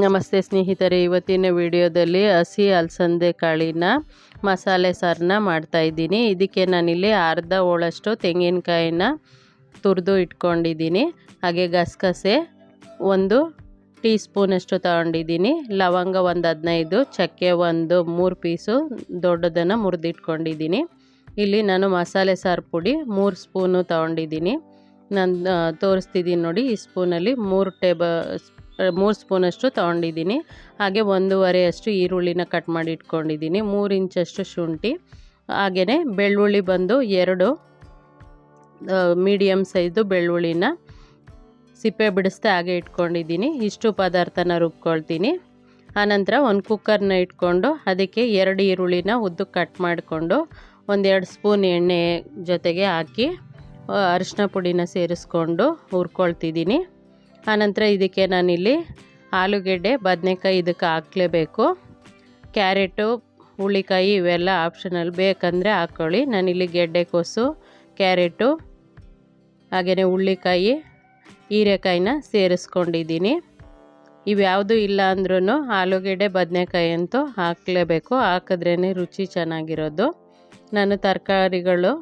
ನಮಸ್ತೆ ಸ್ನೇಹಿತರೆ, ಇವತ್ತಿನ ವಿಡಿಯೋದಲ್ಲಿ ಹಸಿ ಅಲಸಂದೆ ಕಾಳಿನ ಮಸಾಲೆ ಸಾರನ್ನ ಮಾಡ್ತಾಯಿದ್ದೀನಿ ಇದಕ್ಕೆ ನಾನಿಲ್ಲಿ ಅರ್ಧ ಹೋಳಷ್ಟು ತೆಂಗಿನಕಾಯಿನ ತುರಿದು ಇಟ್ಕೊಂಡಿದ್ದೀನಿ. ಹಾಗೆ ಗಸಗಸೆ ಒಂದು ಟೀ ಸ್ಪೂನಷ್ಟು ತಗೊಂಡಿದ್ದೀನಿ. ಲವಂಗ ಒಂದು ಹದಿನೈದು, ಚಕ್ಕೆ ಒಂದು ಮೂರು ಪೀಸು ದೊಡ್ಡದನ್ನು ಮುರಿದಿಟ್ಕೊಂಡಿದ್ದೀನಿ. ಇಲ್ಲಿ ನಾನು ಮಸಾಲೆ ಸಾರು ಪುಡಿ ಮೂರು ಸ್ಪೂನು ತಗೊಂಡಿದ್ದೀನಿ. ನಾನು ತೋರಿಸ್ತಿದ್ದೀನಿ ನೋಡಿ, ಈ ಸ್ಪೂನಲ್ಲಿ ಮೂರು ಟೇಬ ಮೂರು ಸ್ಪೂನಷ್ಟು ತೊಗೊಂಡಿದ್ದೀನಿ. ಹಾಗೆ ಒಂದೂವರೆಯಷ್ಟು ಈರುಳ್ಳಿನ ಕಟ್ ಮಾಡಿ ಇಟ್ಕೊಂಡಿದ್ದೀನಿ. ಮೂರು ಇಂಚಷ್ಟು ಶುಂಠಿ. ಹಾಗೆಯೇ ಬೆಳ್ಳುಳ್ಳಿ ಬಂದು ಎರಡು ಮೀಡಿಯಮ್ ಸೈಜು ಬೆಳ್ಳುಳ್ಳಿನ ಸಿಪ್ಪೆ ಬಿಡಿಸ್ದೆ ಹಾಗೆ ಇಟ್ಕೊಂಡಿದ್ದೀನಿ. ಇಷ್ಟು ಪದಾರ್ಥನ ರುಬ್ಕೊಳ್ತೀನಿ. ಆನಂತರ ಒಂದು ಕುಕ್ಕರ್ನ ಇಟ್ಕೊಂಡು ಅದಕ್ಕೆ ಎರಡು ಈರುಳ್ಳಿನ ಉದ್ದು ಕಟ್ ಮಾಡಿಕೊಂಡು ಒಂದೆರಡು ಸ್ಪೂನ್ ಎಣ್ಣೆ ಜೊತೆಗೆ ಹಾಕಿ ಅರಿಶಿನ ಪುಡಿನ ಸೇರಿಸ್ಕೊಂಡು ಹುರ್ಕೊಳ್ತಿದ್ದೀನಿ. ಆನಂತರ ಇದಕ್ಕೆ ನಾನಿಲ್ಲಿ ಆಲೂಗೆಡ್ಡೆ, ಬದನೆಕಾಯಿ ಇದಕ್ಕೆ ಹಾಕಲೇಬೇಕು. ಕ್ಯಾರೆಟು, ಹುಳಿಕಾಯಿ ಇವೆಲ್ಲ ಆಪ್ಷನಲ್ ಬೇಕಂದರೆ ಹಾಕ್ಕೊಳ್ಳಿ ನಾನಿಲ್ಲಿ ಗೆಡ್ಡೆಕೋಸು ಕ್ಯಾರೆಟು, ಹಾಗೆಯೇ ಹುಳ್ಳಿಕಾಯಿ ಹೀರೆಕಾಯಿನ ಸೇರಿಸ್ಕೊಂಡಿದ್ದೀನಿ. ಇವ್ಯಾವುದು ಇಲ್ಲ ಅಂದ್ರೂ ಆಲೂಗೆಡ್ಡೆ, ಬದನೆಕಾಯಿ ಅಂತೂ ಹಾಕಲೇಬೇಕು. ಹಾಕಿದ್ರೇ ರುಚಿ ಚೆನ್ನಾಗಿರೋದು. ನಾನು ತರಕಾರಿಗಳು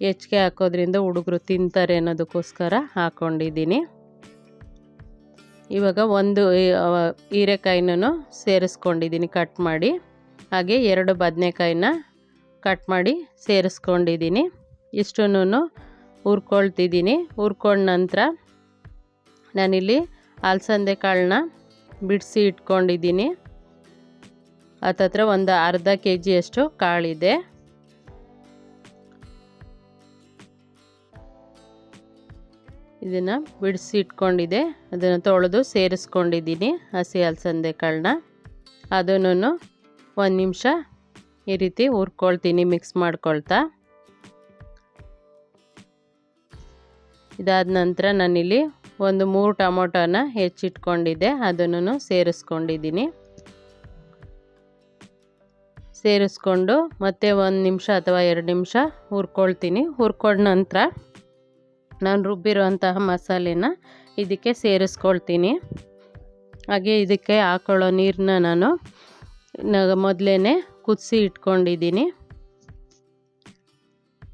ಹೆಚ್ಚಿಗೆ ಹಾಕೋದ್ರಿಂದ ಹುಡುಗರು ತಿಂತಾರೆ ಅನ್ನೋದಕ್ಕೋಸ್ಕರ ಹಾಕ್ಕೊಂಡಿದ್ದೀನಿ ಇವಾಗ ಒಂದು ಹೀರೆಕಾಯಿನೂ ಸೇರಿಸ್ಕೊಂಡಿದ್ದೀನಿ ಕಟ್ ಮಾಡಿ. ಹಾಗೆ ಎರಡು ಬದನೆಕಾಯಿನ ಕಟ್ ಮಾಡಿ ಸೇರಿಸ್ಕೊಂಡಿದ್ದೀನಿ. ಇಷ್ಟನ್ನು ಹುರ್ಕೊಳ್ತಿದ್ದೀನಿ. ಹುರ್ಕೊಂಡ ನಂತರ ನಾನಿಲ್ಲಿ ಅಲಸಂದೆ ಕಾಳನ್ನ ಬಿಡಿಸಿ ಇಟ್ಕೊಂಡಿದ್ದೀನಿ. ಹತ್ತತ್ರ ಒಂದು ಅರ್ಧ ಕೆ ಜಿಯಷ್ಟು ಕಾಳಿದೆ. ಇದನ್ನು ಬಿಡಿಸಿ ಇಟ್ಕೊಂಡಿದೆ. ಅದನ್ನು ತೊಳೆದು ಸೇರಿಸ್ಕೊಂಡಿದ್ದೀನಿ ಹಸಿ ಅಲಸಂದೆ ಕಾಳನ್ನ. ಅದನ್ನು ಒಂದು ನಿಮಿಷ ಈ ರೀತಿ ಹುರ್ಕೊಳ್ತೀನಿ ಮಿಕ್ಸ್ ಮಾಡ್ಕೊಳ್ತಾ. ಇದಾದ ನಂತರ ನಾನಿಲ್ಲಿ ಒಂದು ಮೂರು ಟೊಮೊಟೊನ ಹೆಚ್ಚಿಟ್ಕೊಂಡಿದ್ದೆ. ಅದನ್ನು ಸೇರಿಸ್ಕೊಂಡಿದ್ದೀನಿ. ಸೇರಿಸ್ಕೊಂಡು ಮತ್ತೆ ಒಂದು ನಿಮಿಷ ಅಥವಾ ಎರಡು ನಿಮಿಷ ಹುರ್ಕೊಳ್ತೀನಿ. ಹುರ್ಕೊಂಡ ನಂತರ ನಾನು ರುಬ್ಬಿರುವಂತಹ ಮಸಾಲೆನ ಇದಕ್ಕೆ ಸೇರಿಸ್ಕೊಳ್ತೀನಿ. ಹಾಗೆ ಇದಕ್ಕೆ ಹಾಕೊಳ್ಳೋ ನೀರನ್ನ ನಾನು ಮೊದಲೇ ಕುದಿಸಿ ಇಟ್ಕೊಂಡಿದ್ದೀನಿ.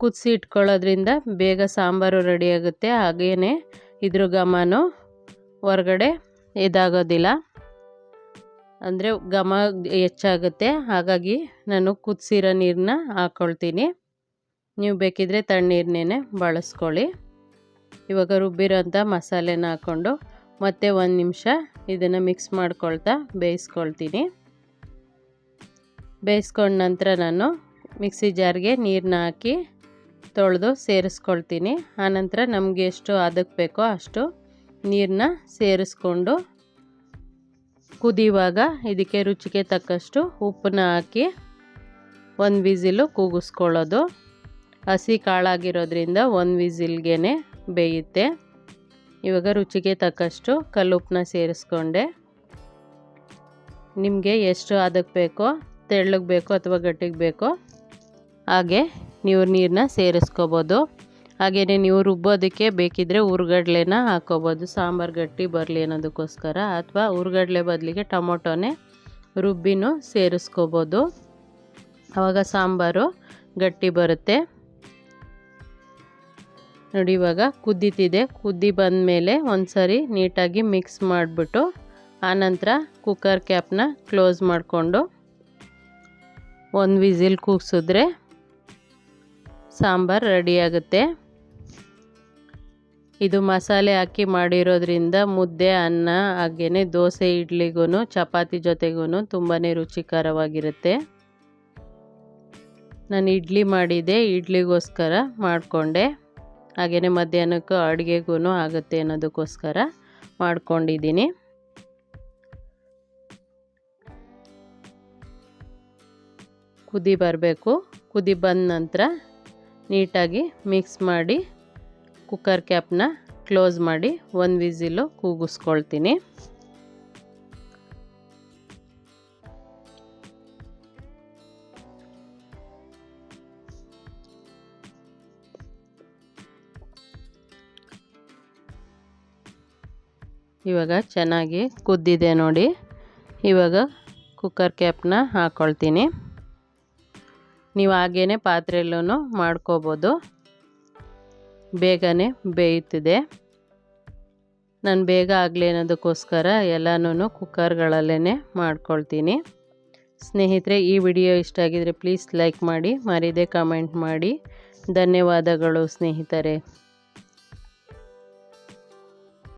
ಕುದಿಸಿ ಇಟ್ಕೊಳ್ಳೋದ್ರಿಂದ ಬೇಗ ಸಾಂಬಾರು ರೆಡಿಯಾಗುತ್ತೆ ಹಾಗೆಯೇ ಇದ್ರ ಘಮನೂ ಹೊರಗಡೆ ಇದಾಗೋದಿಲ್ಲ. ಅಂದರೆ ಘಮ ಹೆಚ್ಚಾಗುತ್ತೆ. ಹಾಗಾಗಿ ನಾನು ಕುದಿಸಿರೋ ನೀರನ್ನ ಹಾಕ್ಕೊಳ್ತೀನಿ ನೀವು ಬೇಕಿದ್ರೆ ತಣ್ಣೀರನ್ನೇ ಬಳಸ್ಕೊಳ್ಳಿ. ಇವಾಗ ರುಬ್ಬಿರೋಂಥ ಮಸಾಲೆನ ಹಾಕ್ಕೊಂಡು ಮತ್ತೆ ಒಂದು ನಿಮಿಷ ಇದನ್ನು ಮಿಕ್ಸ್ ಮಾಡ್ಕೊಳ್ತಾ ಬೇಯಿಸ್ಕೊಳ್ತೀನಿ. ಬೇಯಿಸ್ಕೊಂಡ ನಂತರ ನಾನು ಮಿಕ್ಸಿ ಜಾರ್ಗೆ ನೀರನ್ನ ಹಾಕಿ ತೊಳೆದು ಸೇರಿಸ್ಕೊಳ್ತೀನಿ. ಆನಂತರ ನಮಗೆ ಎಷ್ಟು ಅದಕ್ಕೆ ಬೇಕೋ ಅಷ್ಟು ನೀರನ್ನ ಸೇರಿಸ್ಕೊಂಡು ಕುದಿಯುವಾಗ ಇದಕ್ಕೆ ರುಚಿಗೆ ತಕ್ಕಷ್ಟು ಉಪ್ಪನ್ನ ಹಾಕಿ ಒಂದು ವಿಸಿಲು ಕೂಗಿಸ್ಕೊಳ್ಳೋದು. ಹಸಿ ಕಾಳಾಗಿರೋದ್ರಿಂದ ಒಂದು ವಿಸಿಲ್ಗೆ ಬೇಯುತ್ತೆ. ಇವಾಗ ರುಚಿಗೆ ತಕ್ಕಷ್ಟು ಕಲ್ಲುಪ್ಪನ್ನ ಸೇರಿಸ್ಕೊಂಡೆ. ನಿಮಗೆ ಎಷ್ಟು ಅದಕ್ಕೆ ಬೇಕೋ, ತೆಳ್ಳಗೆ ಬೇಕೋ ಅಥವಾ ಗಟ್ಟಿಗೆ ಬೇಕೋ, ಹಾಗೆ ನೀವು ನೀರನ್ನ ಸೇರಿಸ್ಕೋಬೋದು. ಹಾಗೆಯೇ ನೀವು ರುಬ್ಬೋದಕ್ಕೆ ಬೇಕಿದ್ದರೆ ಹುರ್ಗಡ್ಲೆನ ಹಾಕ್ಕೋಬೋದು ಸಾಂಬಾರು ಗಟ್ಟಿ ಬರಲಿ ಅನ್ನೋದಕ್ಕೋಸ್ಕರ ಅಥವಾ ಹುರ್ಗಡ್ಲೆ ಬದಲಿಗೆ ಟೊಮೊಟೊನೇ ರುಬ್ಬಿನೂ ಸೇರಿಸ್ಕೋಬೋದು. ಆವಾಗ ಸಾಂಬಾರು ಗಟ್ಟಿ ಬರುತ್ತೆ. ನೋಡಿ ಇವಾಗ ಕುದ್ದಿತಿದೆ ಕುದ್ದಿ ಬಂದಮೇಲೆ ಒಂದು ಸರಿ ನೀಟಾಗಿ ಮಿಕ್ಸ್ ಮಾಡಿಬಿಟ್ಟು ಆನಂತರ ಕುಕ್ಕರ್ ಕ್ಯಾಪ್ನ ಕ್ಲೋಸ್ ಮಾಡಿಕೊಂಡು ಒಂದು ವಿಸಿಲ್ ಕೂಗಿಸಿದ್ರೆ ಸಾಂಬಾರು ರೆಡಿಯಾಗುತ್ತೆ ಇದು ಮಸಾಲೆ ಹಾಕಿ ಮಾಡಿರೋದ್ರಿಂದ ಮುದ್ದೆ, ಅನ್ನ ಹಾಗೇ ದೋಸೆ ಇಡ್ಲಿಗೂ ಚಪಾತಿ ಜೊತೆಗೂ ತುಂಬಾ ರುಚಿಕರವಾಗಿರುತ್ತೆ. ನಾನು ಇಡ್ಲಿ ಮಾಡಿದೆ ಇಡ್ಲಿಗೋಸ್ಕರ ಮಾಡಿಕೊಂಡೆ. ಹಾಗೆಯೇ ಮಧ್ಯಾಹ್ನಕ್ಕೂ ಅಡುಗೆಗೂ ಆಗುತ್ತೆ ಅನ್ನೋದಕ್ಕೋಸ್ಕರ ಮಾಡ್ಕೊಂಡಿದ್ದೀನಿ. ಕುದಿ ಬರಬೇಕು. ಕುದಿ ಬಂದ ನಂತರ ನೀಟಾಗಿ ಮಿಕ್ಸ್ ಮಾಡಿ ಕುಕ್ಕರ್ ಕ್ಯಾಪ್ನ ಕ್ಲೋಸ್ ಮಾಡಿ ಒಂದು ವಿಝಿಲು ಕೂಗಿಸ್ಕೊಳ್ತೀನಿ. ಇವಾಗ ಚೆನ್ನಾಗಿ ಕುದ್ದಿದೆ ನೋಡಿ. ಇವಾಗ ಕುಕ್ಕರ್ ಕ್ಯಾಪ್ನ ಹಾಕ್ಕೊಳ್ತೀನಿ ನೀವು ಹಾಗೇ ಪಾತ್ರೆಯಲ್ಲೂ ಮಾಡ್ಕೋಬೋದು. ಬೇಗನೆ ಬೇಯುತ್ತಿದೆ. ನಾನು ಬೇಗ ಆಗಲಿ ಅನ್ನೋದಕ್ಕೋಸ್ಕರ ಎಲ್ಲನೂ ಕುಕ್ಕರ್ಗಳಲ್ಲೇ ಮಾಡ್ಕೊಳ್ತೀನಿ. ಸ್ನೇಹಿತರೆ, ಈ ವಿಡಿಯೋ ಇಷ್ಟ ಆಗಿದರೆ ಪ್ಲೀಸ್ ಲೈಕ್ ಮಾಡಿ, ಮರಿದೇ ಕಮೆಂಟ್ ಮಾಡಿ. ಧನ್ಯವಾದಗಳು ಸ್ನೇಹಿತರೆ.